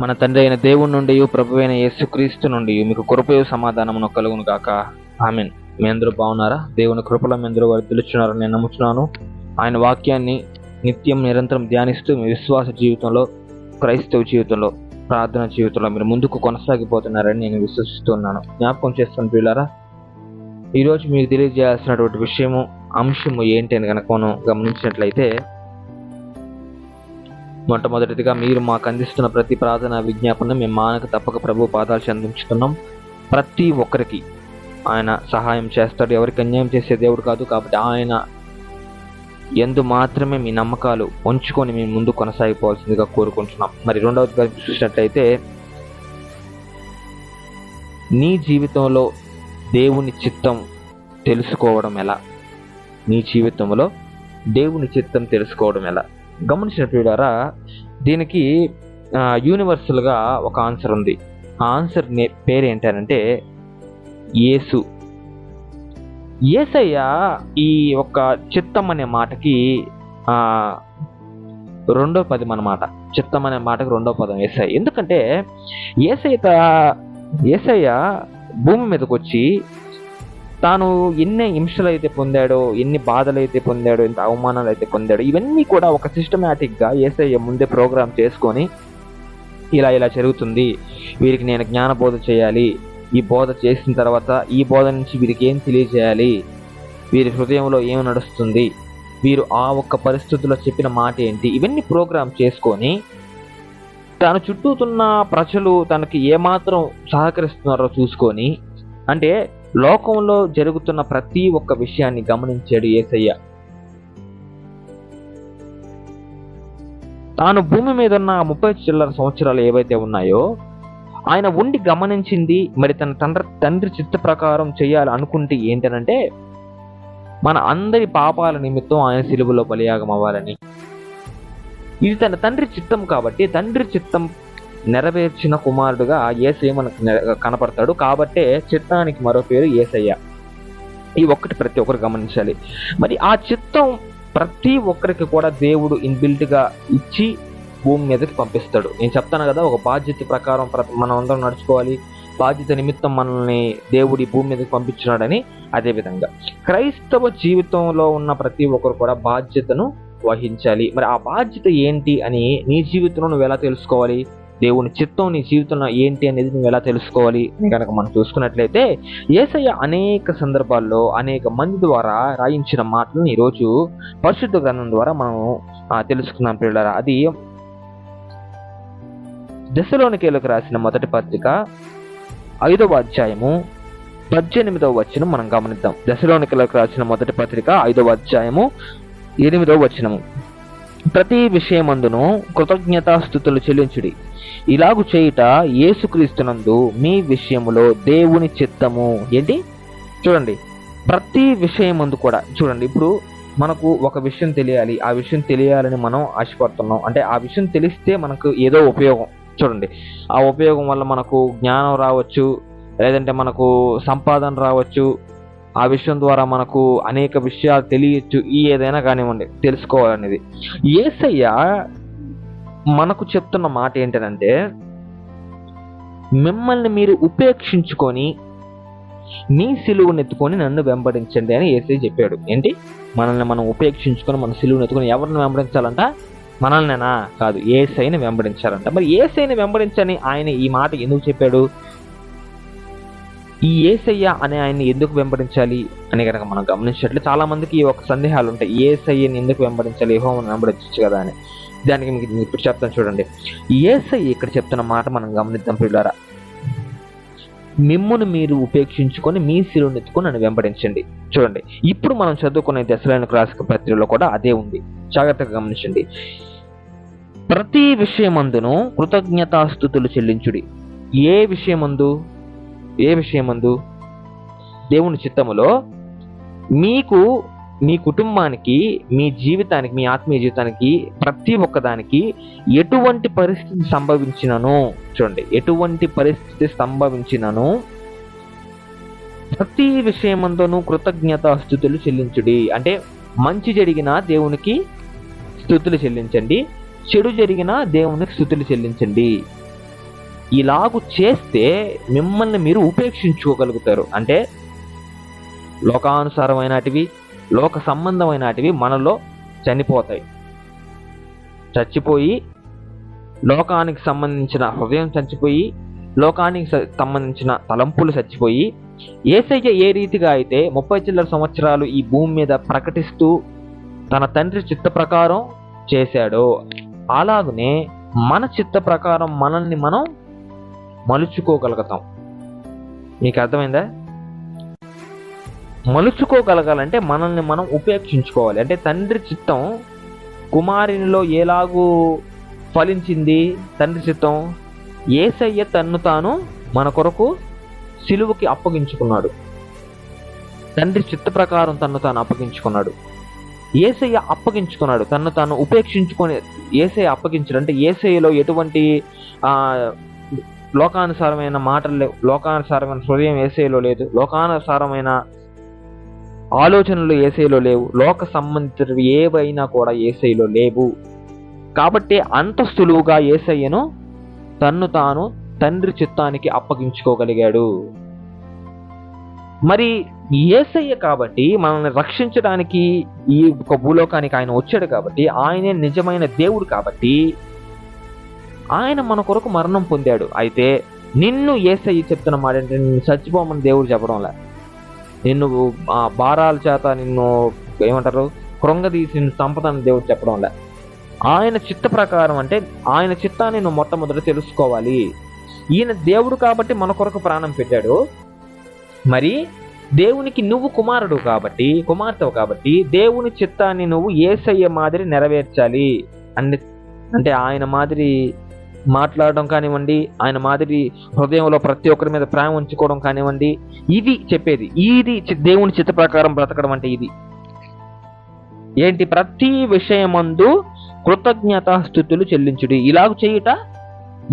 మన తండ్రి అయిన దేవుని నుండి ప్రభు అయిన యేసుక్రీస్తు నుండి మీకు కృపయు సమాధానమును కలుగును గాక. ఆమెన్. మీ అందరూ బాగున్నారా? దేవుని కృపలో మీ అందరూ వర్తిల్చున్నారని నేను నమ్ముతున్నాను ఆయన వాక్యాన్ని నిత్యం నిరంతరం ధ్యానిస్తూ మీ విశ్వాస జీవితంలో క్రైస్తవ జీవితంలో ప్రార్థన జీవితంలో మీరు ముందుకు కొనసాగిపోతున్నారని నేను విశ్వసిస్తున్నాను జ్ఞాపకం చేస్తాను పిల్లారా ఈరోజు మీకు తెలియజేయాల్సినటువంటి విషయము అంశము ఏంటి అని కనుక మనం గమనించినట్లయితే మొట్టమొదటిగా మీరు మాకు అందిస్తున్న ప్రతి ప్రార్థన విజ్ఞాపన మేము మానక తప్పక ప్రభు పాదాలు చెందించుతున్నాం ప్రతి ఒక్కరికి ఆయన సహాయం చేస్తాడు. ఎవరికి అన్యాయం చేసే దేవుడు కాదు కాబట్టి ఆయన ఎందు మాత్రమే మీ నమ్మకాలు ఉంచుకొని మేము ముందు కొనసాగిపోవాల్సిందిగా కోరుకుంటున్నాం. మరి రెండవదిగా చూసినట్లయితే నీ జీవితంలో దేవుని చిత్తం తెలుసుకోవడం ఎలా? నీ జీవితంలో దేవుని చిత్తం తెలుసుకోవడం ఎలా? గమనించినట్లుడారా దీనికి యూనివర్సల్గా ఒక ఆన్సర్ ఉంది. ఆ ఆన్సర్ పేరు ఏంటంటే యేసు. ఏసయ్య ఈ యొక్క చిత్తం అనే మాటకి రెండో పదం అన్నమాట. చిత్తం అనే మాటకి రెండో పదం ఏసయ్య. ఎందుకంటే ఏసయ్య ఏసయ్య భూమి మీదకి వచ్చి తాను ఎన్ని హింసలు అయితే పొందాడో ఎన్ని బాధలు అయితే పొందాడో ఎంత అవమానాలు అయితే పొందాడో ఇవన్నీ కూడా ఒక సిస్టమేటిక్గా ఏసఐ ముందే ప్రోగ్రామ్ చేసుకొని ఇలా ఇలా జరుగుతుంది. వీరికి నేను జ్ఞాన బోధ చేయాలి. ఈ బోధ చేసిన తర్వాత ఈ బోధ నుంచి వీరికి ఏం తెలియజేయాలి? వీరి హృదయంలో ఏం నడుస్తుంది? వీరు ఆ ఒక్క పరిస్థితుల్లో చెప్పిన మాట ఏంటి? ఇవన్నీ ప్రోగ్రామ్ చేసుకొని తన చుట్టూతున్న ప్రజలు తనకి ఏమాత్రం సహకరిస్తున్నారో చూసుకొని అంటే లోకంలో జరుగుతున్న ప్రతి ఒక్క విషయాన్ని గమనించాడు ఏసయ్య. తాను భూమి మీద ఉన్న ముప్పై చిల్లర సంవత్సరాలు ఏవైతే ఉన్నాయో ఆయన ఉండి గమనించింది మరి తన తండ్రి తండ్రి చిత్త ప్రకారం చేయాలి అనుకుంటే ఏంటనంటే మన అందరి పాపాల నిమిత్తం ఆయన సిలువలో బలియాగం అవ్వాలని. ఇది తన తండ్రి చిత్తం కాబట్టి తండ్రి చిత్తం నెరవేర్చిన కుమారుడుగా ఏసయ్య మనకు కనపడతాడు. కాబట్టే చిత్తానికి మరో పేరు ఏసయ్య. ఈ ఒక్కటి ప్రతి ఒక్కరు గమనించాలి. మరి ఆ చిత్తం ప్రతి ఒక్కరికి కూడా దేవుడు ఇన్బిల్ట్గా ఇచ్చి భూమి మీదకి పంపిస్తాడు. నేను చెప్తాను కదా ఒక బాధ్యత ప్రకారం ప్ర- మనం అందరం నడుచుకోవాలి. బాధ్యత నిమిత్తం మనల్ని దేవుడి భూమి మీదకి పంపించినాడని అదే విధంగా. క్రైస్తవ జీవితంలో ఉన్న ప్రతి ఒక్కరు కూడా బాధ్యతను వహించాలి. మరి ఆ బాధ్యత ఏంటి అని నీ జీవితంలో నువ్వు ఎలా తెలుసుకోవాలి? దేవుని చిత్తం నీ జీవితంలో ఏంటి అనేది నువ్వు ఎలా తెలుసుకోవాలి? కనుక మనం చూసుకున్నట్లయితే ఏసయ్య అనేక సందర్భాల్లో అనేక మంది ద్వారా రాయించిన మాటలను ఈరోజు పరిశుద్ధ గ్రంథం ద్వారా మనం తెలుసుకున్నాం పిల్లరా అది దశలోనికేలకు రాసిన మొదటి పత్రిక ఐదవ అధ్యాయము పద్దెనిమిదవ వచనం మనం గమనిద్దాం. దశలోనికలకు రాసిన మొదటి పత్రిక ఐదవ అధ్యాయము ఎనిమిదవ వచనము. ప్రతి విషయమందును కృతజ్ఞతాస్థుతులు చెల్లించుడి. ఇలాగు చేయుట యేసుక్రీస్తునందు మీ విషయములో దేవుని చిత్తము. ఏంటి? చూడండి. ప్రతి విషయమందు కూడా చూడండి. ఇప్పుడు మనకు ఒక విషయం తెలియాలి. ఆ విషయం తెలియాలని మనం ఆశపడుతున్నాం. అంటే ఆ విషయం తెలిస్తే మనకు ఏదో ఉపయోగం. చూడండి. ఆ ఉపయోగం వల్ల మనకు జ్ఞానం రావచ్చు. లేదంటే మనకు సంపాదన రావచ్చు. ఆ విషయం ద్వారా మనకు అనేక విషయాలు తెలియచ్చు ఈ ఏదైనా కానివ్వండి తెలుసుకోవాలనేది. ఏసయ్య మనకు చెప్తున్న మాట ఏంటంటే మిమ్మల్ని మీరు ఉపేక్షించుకొని మీ సిలువును ఎత్తుకొని నన్ను వెంబడించండి అని ఏసై చెప్పాడు. ఏంటి? మనల్ని మనం ఉపేక్షించుకొని మన సిలువును ఎత్తుకొని ఎవరిని వెంబడించాలంట? మనల్నేనా? కాదు ఏసైని వెంబడించాలంట. మరి ఏసైని వెంబడించని ఆయన ఈ మాట ఎందుకు చెప్పాడు? ఈ ఏసయ్య అనే ఆయన్ని ఎందుకు వెంబడించాలి అని కనుక మనం గమనించినట్లు చాలా మందికి ఈ ఒక సందేహాలు ఉంటాయి. ఏసయ్యని ఎందుకు వెంబడించాలి? యెహోవాను వెంబడించచ్చు కదా అని. దానికి మీకు ఇప్పుడు చెప్తాను చూడండి. ఏసయ్య ఇక్కడ చెప్తున్న మాట మనం గమనిద్దాం పిల్లారా మిమ్మును మీరు ఉపేక్షించుకొని మీ శిలువను ఎత్తుకొని నన్ను వెంబడించండి. చూడండి. ఇప్పుడు మనం చదువుకునే దశలైన క్లాసిక పత్రికలో కూడా అదే ఉంది. జాగ్రత్తగా గమనించండి. ప్రతి విషయమందును కృతజ్ఞతాస్థుతులు చెల్లించుడి. ఏ విషయమందు? ఏ విషయమందు? దేవుని చిత్తములో మీకు మీ కుటుంబానికి మీ జీవితానికి మీ ఆత్మీయ జీవితానికి ప్రతి ఒక్కదానికి ఎటువంటి పరిస్థితి సంభవించినను? చూడండి ఎటువంటి పరిస్థితి సంభవించినను? ప్రతి విషయమందును కృతజ్ఞత స్థుతులు చెల్లించుడి. అంటే మంచి జరిగిన దేవునికి స్థుతులు చెల్లించండి చెడు జరిగిన దేవునికి స్థుతులు చెల్లించండి. ఇలాగు చేస్తే మిమ్మల్ని మీరు ఉపేక్షించుకోగలుగుతారు. అంటే లోకానుసారమైనటివి లోక సంబంధమైనటివి మనలో చనిపోతాయి. చచ్చిపోయి లోకానికి సంబంధించిన హృదయం చచ్చిపోయి లోకానికి సంబంధించిన తలంపులు చచ్చిపోయి ఏసయ్య ఏ రీతిగా అయితే ముప్పై చిల్లర సంవత్సరాలు ఈ భూమి మీద ప్రకటిస్తూ తన తండ్రి చిత్త ప్రకారం చేశాడో అలాగనే మన చిత్త ప్రకారం మనల్ని మనం మలుచుకోగలుగుతాం. మీకు అర్థమైందా? మలుచుకోగలగాలంటే మనల్ని మనం ఉపేక్షించుకోవాలి. అంటే తండ్రి చిత్తం కుమారునిలో ఎలాగూ ఫలించింది? తండ్రి చిత్తం ఏసయ్య తన్ను తాను మన కొరకు సిలువకి అప్పగించుకున్నాడు. తండ్రి చిత్త ప్రకారం తన్ను తాను అప్పగించుకున్నాడు. ఏసయ్య అప్పగించుకున్నాడు. తన్ను తాను ఉపేక్షించుకొని ఏసయ్య అప్పగించడు. అంటే ఏసయ్యలో ఎటువంటి లోకానుసారమైన మాటలు లేవు. లోకానుసారమైన హృదయం ఏసేలో లేదు. లోకానుసారమైన ఆలోచనలు ఏసైలో లేవు. లోక సంబంధితులు ఏవైనా కూడా ఏసైలో లేవు. కాబట్టి అంత సులువుగా ఏసయ్యను తన్ను తాను తండ్రి చిత్తానికి అప్పగించుకోగలిగాడు. మరి ఏసయ్య కాబట్టి మనల్ని రక్షించడానికి ఈ ఒక భూలోకానికి ఆయన వచ్చాడు కాబట్టి ఆయనే నిజమైన దేవుడు కాబట్టి ఆయన మన కొరకు మరణం పొందాడు. అయితే నిన్ను ఏసయ్యి చెప్తున్న మాట ఏంటంటే నిన్ను చచ్చిపోమని దేవుడు చెప్పడంలే. నిన్ను ఆ భారాల చేత నిన్ను ఏమంటారు కృంగదీసి నిన్ను సంపదని దేవుడు చెప్పడంలే. ఆయన చిత్త ప్రకారం అంటే ఆయన చిత్తాన్ని నువ్వు మొట్టమొదట తెలుసుకోవాలి. ఈయన దేవుడు కాబట్టి మన కొరకు ప్రాణం పెట్టాడు. మరి దేవునికి నువ్వు కుమారుడు కాబట్టి కుమార్తెవు కాబట్టి దేవుని చిత్తాన్ని నువ్వు ఏసయ్య మాదిరి నెరవేర్చాలి. అన్ని అంటే ఆయన మాదిరి మాట్లాడడం కానివ్వండి ఆయన మాదిరి హృదయంలో ప్రతి ఒక్కరి మీద ప్రేమ ఉంచుకోవడం కానివ్వండి ఇది చెప్పేది. ఇది చి- దేవుని చిత్త ప్రకారం బ్రతకడం అంటే ఇది. ఏంటి? ప్రతి విషయమందు కృతజ్ఞతాస్థుతులు చెల్లించుడి. ఇలాగ చేయుట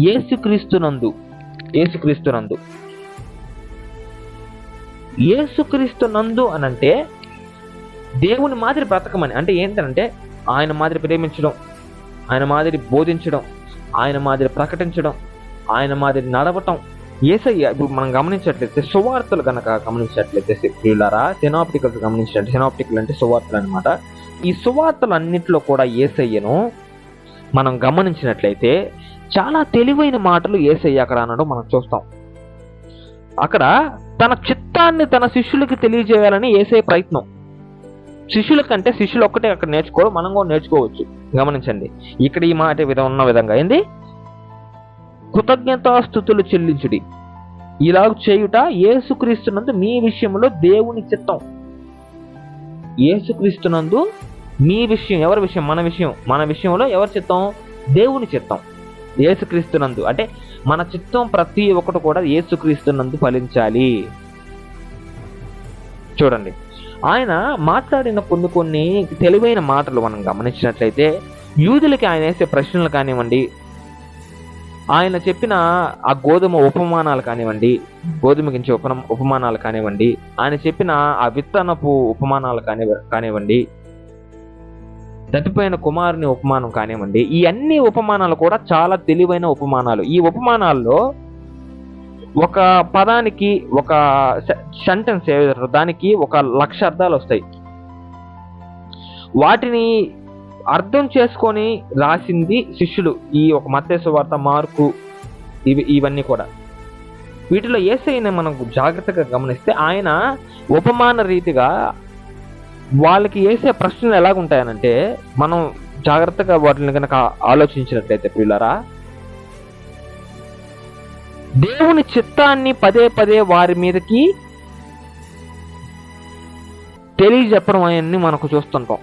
ఏసుక్రీస్తునందు ఏసుక్రీస్తునందు ఏసుక్రీస్తునందు అనంటే దేవుని మాదిరి బ్రతకమని. అంటే ఏంటంటే ఆయన మాదిరి ప్రేమించడం ఆయన మాదిరి బోధించడం ఆయన మాదిరి ప్రకటించడం ఆయన మాదిరి నడవటం. ఏసయ్య ఇప్పుడు మనం గమనించట్లయితే సువార్తలు కనుక గమనించట్లయితే ప్రియులారా సెనాప్టికల్స్ గమనించినట్టు సెనాప్టికల్ అంటే సువార్తలు అనమాట ఈ సువార్తలు అన్నింటిలో కూడా ఏసయ్యను మనం గమనించినట్లయితే చాలా తెలివైన మాటలు ఏసయ్య అక్కడ అనడం మనం చూస్తాం. అక్కడ తన చిత్తాన్ని తన శిష్యులకి తెలియజేయాలని ఏసే ప్రయత్నం. శిష్యుల కంటే శిష్యులు ఒక్కటే అక్కడ నేర్చుకోవడం మనం కూడా నేర్చుకోవచ్చు. గమనించండి. ఇక్కడ ఈ మాట విధం ఉన్న విధంగా ఏంది? కృతజ్ఞతాస్థుతులు చెల్లించుడి. ఇలా చేయుట ఏసుక్రీస్తునందు మీ విషయంలో దేవుని చిత్తం. ఏసుక్రీస్తునందు మీ విషయం ఎవరి విషయం? మన విషయం. మన విషయంలో ఎవరి చిత్తం? దేవుని చిత్తం. ఏసుక్రీస్తునందు అంటే మన చిత్తం ప్రతి ఒక్కటి కూడా ఏసుక్రీస్తునందు ఫలించాలి. చూడండి. ఆయన మాట్లాడిన కొన్ని కొన్ని తెలివైన మాటలు మనం గమనించినట్లయితే యూదులకి ఆయన వేసే ప్రశ్నలు కానివ్వండి ఆయన చెప్పిన ఆ గోధుమ ఉపమానాలు కానివ్వండి గోధుమ గింజ ఉప ఉపమానాలు కానివ్వండి ఆయన చెప్పిన ఆ విత్తనపు ఉపమానాలు కాని కానివ్వండి తప్పిపోయిన కుమారుని ఉపమానం కానివ్వండి ఈ అన్ని ఉపమానాలు కూడా చాలా తెలివైన ఉపమానాలు. ఈ ఉపమానాల్లో ఒక పదానికి ఒక సెంటెన్స్ ఏ దానికి ఒక లక్ష అర్థాలు వస్తాయి. వాటిని అర్థం చేసుకొని రాసింది శిష్యులు ఈ ఒక మత్తేసు వార్త మార్కు ఇవి ఇవన్నీ కూడా. వీటిలో ఏసైనా మనం జాగ్రత్తగా గమనిస్తే ఆయన ఉపమాన రీతిగా వాళ్ళకి వేసే ప్రశ్నలు ఎలాగుంటాయనంటే మనం జాగ్రత్తగా వాటిని కనుక ఆలోచించినట్లయితే పిల్లరా దేవుని చిత్తాన్ని పదే పదే వారి మీదకి తెలియజెప్పడం అవన్నీ మనకు చూస్తుంటాం.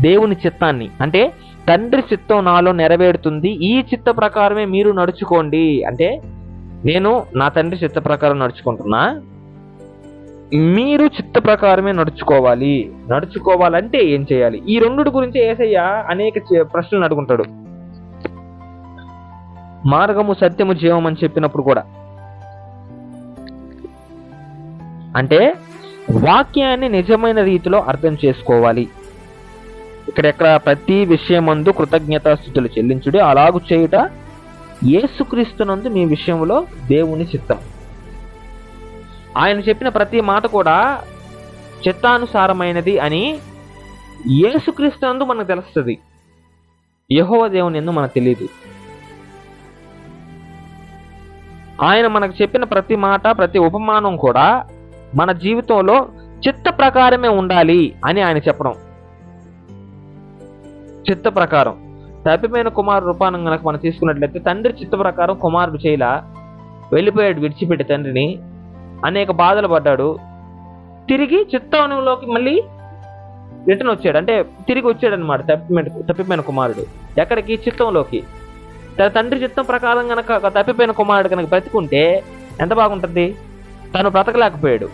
దేవుని చిత్తాన్ని. అంటే తండ్రి చిత్తం నాలో నెరవేరుతుంది. ఈ చిత్త ప్రకారమే మీరు నడుచుకోండి. అంటే నేను నా తండ్రి చిత్త ప్రకారం నడుచుకుంటున్నా. మీరు చిత్త ప్రకారమే నడుచుకోవాలి. నడుచుకోవాలంటే ఏం చేయాలి? ఈ రెండు గురించి ఏసయ్య అనేక ప్రశ్నలు అడుగుంటాడు. మార్గము సత్యము జీవం అని చెప్పినప్పుడు కూడా. అంటే వాక్యాన్ని నిజమైన రీతిలో అర్థం చేసుకోవాలి. ఇక్కడెక్కడక్కడ ప్రతి విషయం ప్రతి విషయమందు కృతజ్ఞతాస్థుతులు చెల్లించుడి అలాగు చేయుట ఏసుక్రీస్తునందు మీ విషయంలో దేవుని చిత్తం. ఆయన చెప్పిన ప్రతి మాట కూడా చిత్తానుసారమైనది అని ఏసుక్రీస్తునందు మనకు తెలుస్తుంది. యహోవ దేవుని ఎందు మనకు తెలియదు ఆయన మనకు చెప్పిన ప్రతి మాట ప్రతి ఉపమానం కూడా మన జీవితంలో చిత్త ప్రకారమే ఉండాలి అని ఆయన చెప్పడం. చిత్త ప్రకారం. తప్పిపోయిన కుమారు రూపాన్ని కనుక మనం తీసుకున్నట్లయితే తండ్రి చిత్త ప్రకారం కుమారుడు చేయలా వెళ్ళిపోయాడు విడిచిపెట్టి తండ్రిని. అనేక బాధలు పడ్డాడు. తిరిగి చిత్తంలోకి మళ్ళీ రిటర్న్ వచ్చాడు. అంటే తిరిగి వచ్చాడు అనమాట తప్పిపోయిన తప్పిపోయిన కుమారుడు. ఎక్కడికి? చిత్తంలోకి. తండ్రి చిత్తం ప్రకారం కనుక తప్పిపోయిన కుమారుడు కనుక బ్రతికుంటే ఎంత బాగుంటుంది? తను బ్రతకలేకపోయాడు.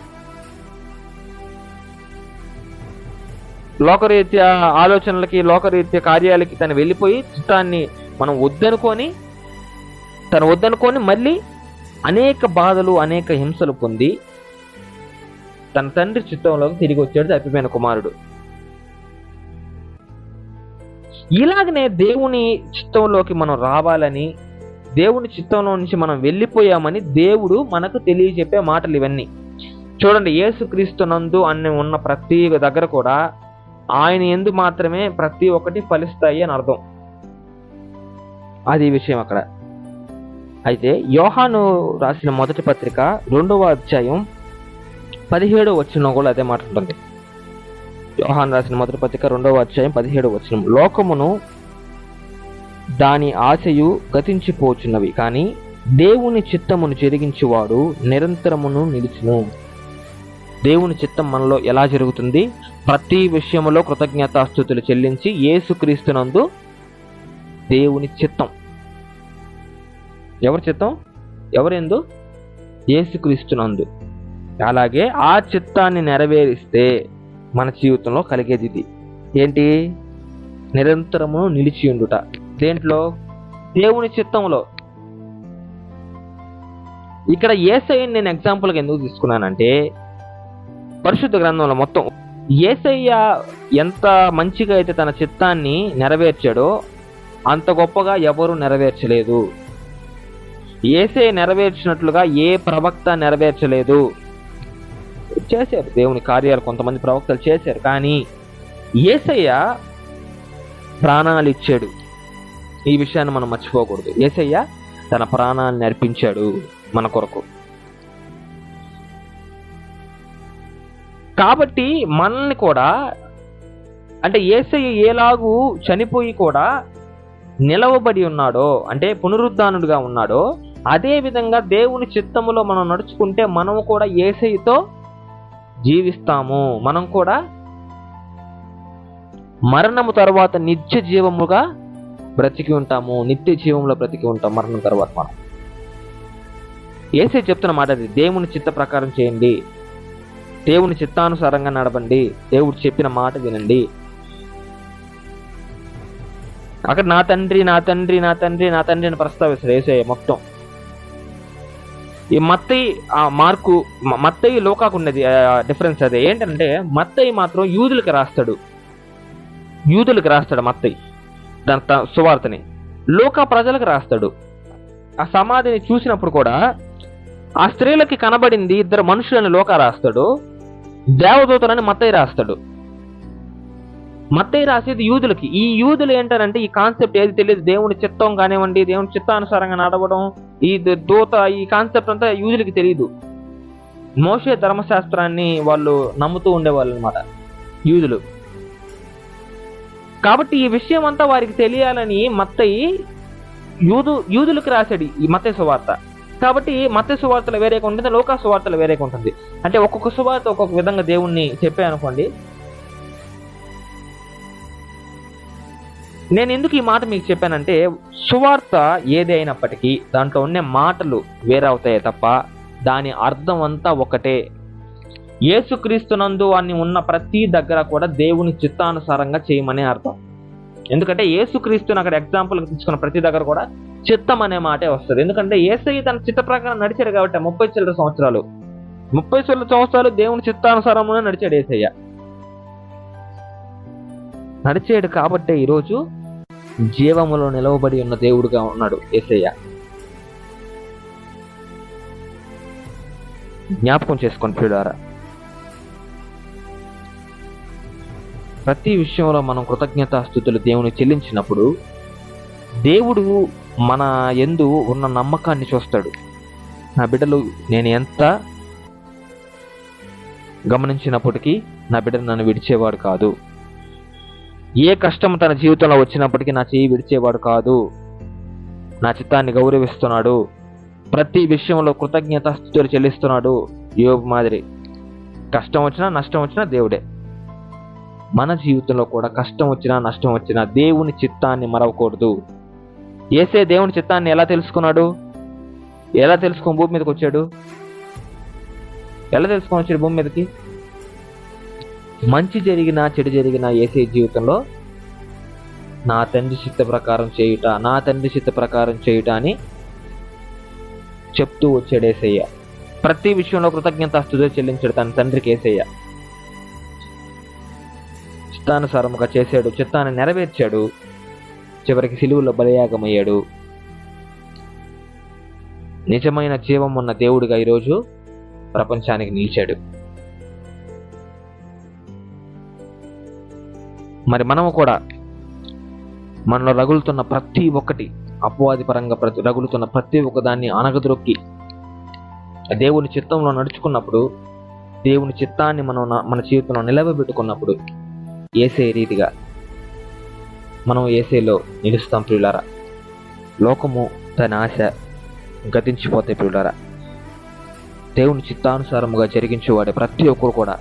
లోకరీత్యా ఆలోచనలకి లోకరీత్యా కార్యాలకి తను వెళ్ళిపోయి చిత్తాన్ని మనం వద్దనుకొని తను వద్దనుకొని మళ్ళీ అనేక బాధలు అనేక హింసలు పొంది తన తండ్రి చిత్తంలోకి తిరిగి వచ్చాడు తప్పిపోయిన కుమారుడు. ఇలాగనే దేవుని చిత్తంలోకి మనం రావాలని దేవుని చిత్తంలో నుంచి మనం వెళ్ళిపోయామని దేవుడు మనకు తెలియజెప్పే మాటలు ఇవన్నీ. చూడండి యేసుక్రీస్తునందు అన్ని ఉన్న ప్రతి దగ్గర కూడా ఆయన ఎందు మాత్రమే ప్రతి ఒక్కటి ఫలిస్తాయి అని అర్థం. అది విషయం అక్కడ. అయితే యోహాను రాసిన మొదటి పత్రిక రెండవ అధ్యాయం పదిహేడు వచ్చిన కూడా అదే మాట ఉంటుంది. యోహాన్ రాసిన మొదటి పత్రిక రెండవ అధ్యాయం పదిహేడు వచ్చిన లోకమును దాని ఆశయు గతించిపోచున్నవి కానీ దేవుని చిత్తమును జరిగించేవాడు నిరంతరమును నిలిచును. దేవుని చిత్తం మనలో ఎలా జరుగుతుంది? ప్రతి విషయంలో కృతజ్ఞతాస్థుతులు చెల్లించి ఏసుక్రీస్తునందు దేవుని చిత్తం. ఎవరి చిత్తం? ఎవరెందు? ఏసుక్రీస్తునందు అలాగే ఆ చిత్తాన్ని నెరవేరిస్తే మన జీవితంలో కలిగేది ఇది. ఏంటి? నిరంతరము నిలిచి ఉండుట. దేంట్లో? దేవుని చిత్తంలో. ఇక్కడ ఏసైని నేను ఎగ్జాంపుల్గా ఎందుకు తీసుకున్నానంటే పరిశుద్ధ గ్రంథంలో మొత్తం ఏసయ్య ఎంత మంచిగా అయితే తన చిత్తాన్ని నెరవేర్చాడో అంత గొప్పగా ఎవరు నెరవేర్చలేదు. ఏసే నెరవేర్చినట్లుగా ఏ ప్రవక్త నెరవేర్చలేదు. చేశారు. దేవుని కార్యాలు కొంతమంది ప్రవక్తలు చేశారు. కానీ ఏసయ్య ప్రాణాలు ఇచ్చాడు ఈ విషయాన్ని మనం మర్చిపోకూడదు. ఏసయ్య తన ప్రాణాన్ని నర్పించాడు మన కొరకు. కాబట్టి మనల్ని కూడా అంటే ఏసయ్య ఏలాగూ చనిపోయి కూడా నిలవబడి ఉన్నాడో అంటే పునరుద్ధానుడిగా ఉన్నాడో అదే విధంగా దేవుని చిత్తములో మనం నడుచుకుంటే మనము కూడా ఏసయ్యతో జీవిస్తాము. మనం కూడా మరణము తర్వాత నిత్య జీవముగా బ్రతికి ఉంటాము. నిత్య జీవంలో బ్రతికి ఉంటాం మరణం తర్వాత మనం. ఏసే చెప్తున్న మాట అది దేవుని చిత్త ప్రకారం చేయండి. దేవుని చిత్తానుసారంగా నడవండి. దేవుడు చెప్పిన మాట వినండి. అక్కడ నా తండ్రి నా తండ్రి నా తండ్రి నా తండ్రి అని ప్రస్తావిస్తారు ఏసే మొత్తం. ఈ మత్తయి ఆ మార్కు మ- మత్తయి లోకాకు ఉన్నది డిఫరెన్స్ అదే. ఏంటంటే మత్తయి మాత్రం యూదులకి రాస్తాడు. యూదులకు రాస్తాడు మత్తయి దాని త- సువార్తని. లోక ప్రజలకు రాస్తాడు. ఆ సమాధిని చూసినప్పుడు కూడా ఆ స్త్రీలకి కనబడింది ఇద్దరు మనుషులని లోక రాస్తాడు. దేవదూతలని మత్తయి రాస్తాడు. మత్తయి రాసేది యూదులకి. ఈ యూదులు ఏంటంటే ఈ కాన్సెప్ట్ ఏది తెలియదు దేవుని చిత్తం కానివ్వండి దేవుని చిత్తానుసారంగా నడవడం ఈ దూత ఈ కాన్సెప్ట్ అంతా యూజులకి తెలియదు మోషే ధర్మశాస్త్రాన్ని వాళ్ళు నమ్ముతూ ఉండేవాళ్ళు అనమాట యూదులు. కాబట్టి ఈ విషయం అంతా వారికి తెలియాలని మత్తయి యూదు యూదులకు రాశాడు ఈ మత్తయి సువార్త. కాబట్టి మత్తయి సువార్తలు వేరేగా ఉంటుంది లోకా సువార్తలు వేరేగా ఉంటుంది. అంటే ఒక్కొక్క సువార్త ఒక్కొక్క విధంగా దేవుణ్ణి చెప్పే అనుకోండి నేను ఎందుకు ఈ మాట మీకు చెప్పానంటే సువార్త ఏది అయినప్పటికీ దాంట్లో ఉండే మాటలు వేరవుతాయి తప్ప దాని అర్థం అంతా ఒకటే. యేసుక్రీస్తునందు అని ఉన్న ప్రతి దగ్గర కూడా దేవుని చిత్తానుసారంగా చేయమనే అర్థం. ఎందుకంటే యేసుక్రీస్తుని అక్కడ ఎగ్జాంపుల్ తీసుకున్న ప్రతి దగ్గర కూడా చిత్తం అనే మాటే వస్తుంది. ఎందుకంటే ఏసై తన చిత్త ప్రకారం నడిచాడు కాబట్టి ముప్పై చిల్లర సంవత్సరాలు. ముప్పై చిల్లర సంవత్సరాలు దేవుని చిత్తానుసారమునే నడిచాడు ఏసయ్య. నడిచేడు కాబట్టే ఈరోజు జీవములో నిలవబడి ఉన్న దేవుడుగా ఉన్నాడు ఏసయ్య. జ్ఞాపకం చేసుకోండి ప్రియుడారా ప్రతి విషయంలో మనం కృతజ్ఞతాస్థుతులు దేవుని చెల్లించినప్పుడు దేవుడు మన ఎందు ఉన్న నమ్మకాన్ని చూస్తాడు. నా బిడ్డలు నేను ఎంత గమనించినప్పటికీ నా బిడ్డను నన్ను విడిచేవాడు కాదు. ఏ కష్టం తన జీవితంలో వచ్చినప్పటికీ నా చేయి విడిచేవాడు కాదు. నా చిత్తాన్ని గౌరవిస్తున్నాడు. ప్రతి విషయంలో కృతజ్ఞత స్థుతులు చెల్లిస్తున్నాడు యోగు మాదిరి. కష్టం వచ్చినా నష్టం వచ్చినా దేవుడే. మన జీవితంలో కూడా కష్టం వచ్చినా నష్టం వచ్చినా దేవుని చిత్తాన్ని మరవకూడదు. ఏసే దేవుని చిత్తాన్ని ఎలా తెలుసుకున్నాడు? ఎలా తెలుసుకొని భూమి మీదకి వచ్చాడు? ఎలా తెలుసుకొని వచ్చాడు భూమి మీదకి? మంచి జరిగినా చెడు జరిగినా ఏసే జీవితంలో నా తండ్రి చిత్త ప్రకారం చేయుట నా తండ్రి చిత్త ప్రకారం చేయుట అని చెప్తూ వచ్చాడు ఏసయ్య. ప్రతి విషయంలో కృతజ్ఞత స్థుతి చెల్లించాడు తన తండ్రికి ఏసయ్య. చిత్తానుసారముగా చేశాడు చిత్తాన్ని నెరవేర్చాడు. చివరికి సిలువులో బలయాగమయ్యాడు. నిజమైన జీవం ఉన్న దేవుడిగా ఈరోజు ప్రపంచానికి నిలిచాడు. మరి మనము కూడా మనలో రగులుతున్న ప్రతి ఒక్కటి అపవాది పరంగా ప్రతి రగులుతున్న ప్రతి ఒక్క దాన్ని అనగదొక్కి దేవుని చిత్తంలో నడుచుకున్నప్పుడు దేవుని చిత్తాన్ని మనం మన జీవితంలో నిలవబెట్టుకున్నప్పుడు ఏసే రీతిగా మనం ఏసేలో నిలుస్తాం ప్రియులారా. లోకము తన ఆశ గతించిపోతే ప్రియులారా. దేవుని చిత్తానుసారముగా జరిగించేవాడే ప్రతి ఒక్కరు కూడా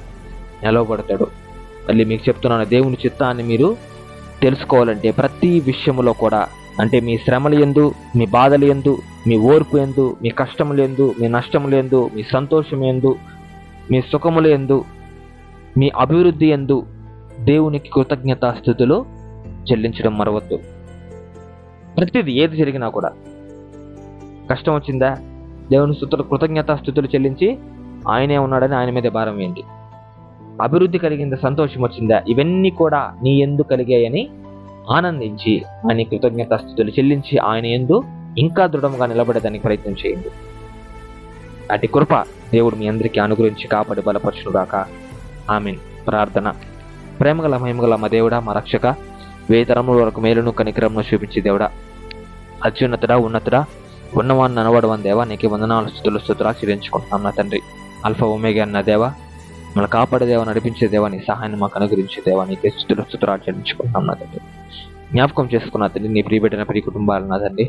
నిలవబడతాడు. మళ్ళీ మీకు చెప్తున్నాను దేవుని చిత్తాన్ని మీరు తెలుసుకోవాలంటే ప్రతి విషయంలో కూడా అంటే మీ శ్రమలు ఎందు మీ బాధలు ఎందు మీ ఓర్పు ఎందు మీ కష్టములు ఎందు మీ నష్టములు ఎందు మీ సంతోషం ఎందు మీ సుఖములు ఎందు మీ అభివృద్ధి ఎందు దేవునికి కృతజ్ఞతా స్థితిలో చెల్లించడం మరవద్దు. ప్రతిది ఏది జరిగినా కూడా కష్టం వచ్చిందా? దేవుని స్థుతులు కృతజ్ఞతాస్థుతులు చెల్లించి ఆయనే ఉన్నాడని ఆయన మీద భారం వేయండి. అభివృద్ధి కలిగిందా సంతోషం వచ్చిందా ఇవన్నీ కూడా నీ ఎందు కలిగాయని ఆనందించి ఆయన కృతజ్ఞతాస్థుతులు చెల్లించి ఆయన ఎందు ఇంకా దృఢంగా నిలబడేదానికి ప్రయత్నం చేయండి. అటు కృప దేవుడు మీ అందరికీ అనుగ్రహించి కాపాడి బలపరచుగాక ఆమెన్. ప్రార్థన. ప్రేమగల మహిమగల మా దేవుడా మా రక్షక వేతరముల వరకు మేలును కనికరమును చూపించి దేవుడా. అత్యున్నతుడా ఉన్నతుడా ఉన్నవాన్ని అనవడవని దేవా నీకు వందనాలు స్థుతులు స్థుతులు ఆశ్రయించుకుంటున్నాం నా తండ్రి. అల్ఫా ఒమేగా అన్న దేవా మన కాపాడే దేవా నడిపించే దేవా నీ సహాయాన్ని మాకు అనుగ్రహించే దేవా నీకే స్థుతులు స్థుతులు ఆచరించుకుంటున్నాం నా తండ్రి. జ్ఞాపకం చేసుకున్న తండ్రి నీ ప్రియబెట్టిన ప్రియ కుటుంబాలు నా తండ్రి.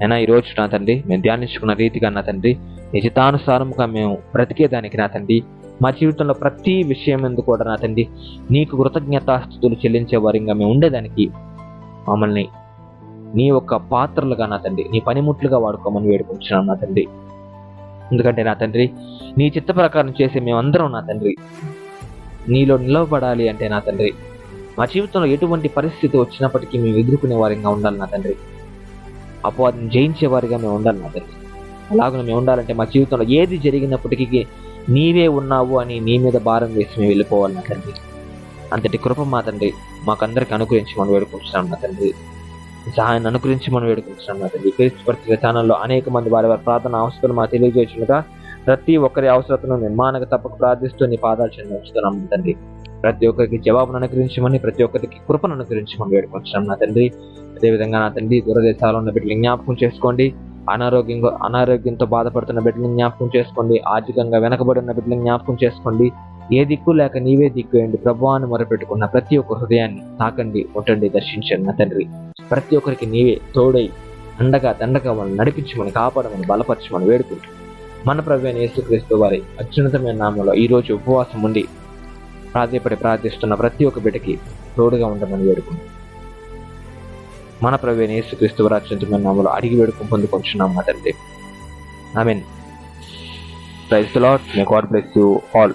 అయినా ఈ రోజు నా తండ్రి మేము ధ్యానించుకున్న రీతిగా నా తండ్రి నిజితానుసారముగా మేము బ్రతికేదానికి నా తండ్రి మా జీవితంలో ప్రతి విషయం ఎందుకు కూడా నా తండ్రి నీకు కృతజ్ఞతాస్థుతులు చెల్లించే వారిగా మేము ఉండేదానికి మమ్మల్ని నీ యొక్క పాత్రలుగా నా తండ్రి నీ పనిముట్లుగా వాడుకోమని వేడుకుంటున్నాం నా తండ్రి. ఎందుకంటే నా తండ్రి నీ చిత్త ప్రకారం చేసే మేమందరం నా తండ్రి. నీలో నిలవబడాలి అంటే నా తండ్రి. మా జీవితంలో ఎటువంటి పరిస్థితి వచ్చినప్పటికీ మేము ఎదుర్కొనే వారిగా ఉండాలి నా తండ్రి. అపవాదం జయించే వారిగా మేము ఉండాలి నా తండ్రి. అలాగే మేము ఉండాలంటే మా జీవితంలో ఏది జరిగినప్పటికీ నీవే ఉన్నావు అని నీ మీద భారం వేసి మేము వెళ్ళిపోవాలి నా తండ్రి. అంతటి కృప మా తండ్రి మాకందరికి అనుగ్రహించి మనం వేడుకుంటున్నాం నా తండ్రి. సహాయాన్ని అనుగ్రహించి మనం వేడుకుంటున్నాం తండ్రి క్రీస్తు పరిస్థితి ఛానల్లో అనేక మంది వారి వారి ప్రార్థన అవసరం మా తెలియజేసినగా ప్రతి ఒక్కరి అవసరతను నిర్మాణకు తప్పక ప్రార్థిస్తూ నీ పాదాలు చెంది ఉంచుతున్నాం తండ్రి. ప్రతి ఒక్కరికి జవాబును అనుగ్రహించమని ప్రతి ఒక్కరికి కృపను అనుగ్రహించమని వేడుకుంటున్నాం నా తండ్రి. అదేవిధంగా నా తండ్రి దూరదేశాల్లో ఉన్న బిడ్డలు జ్ఞాపకం చేసుకోండి. అనారోగ్యంగా అనారోగ్యంతో బాధపడుతున్న బిడ్డలను జ్ఞాపకం చేసుకోండి. ఆర్థికంగా వెనకబడి ఉన్న బిడ్డలు జ్ఞాపకం చేసుకోండి. ఏ దిక్కు లేక నీవే దిక్కు వేయండి ప్రభువాన్ని మొరపెట్టుకున్న ప్రతి ఒక్క హృదయాన్ని తాకండి ఉంటండి దర్శించండి నా తండ్రి. ప్రతి ఒక్కరికి నీవే తోడై అండగా దండగా మనం నడిపించమని కాపాడమని బలపరచమని వేడుకుంటూ మన ప్రవేణ యేసుక్రీస్తు వారి అత్యున్నతమైన నామంలో ఈ రోజు ఉపవాసం ఉండి ప్రాధేయపడి ప్రార్థిస్తున్న ప్రతి ఒక్క బిడ్డకి తోడుగా ఉండమని వేడుకుంటూ మన ప్రవేణ యేసుక్రీస్తు వారి అత్యున్నతమైన నామంలో అడిగి వేడుకొని పొందుకొచ్చున్నాం మా తండ్రి. I mean praise Lord may God bless you all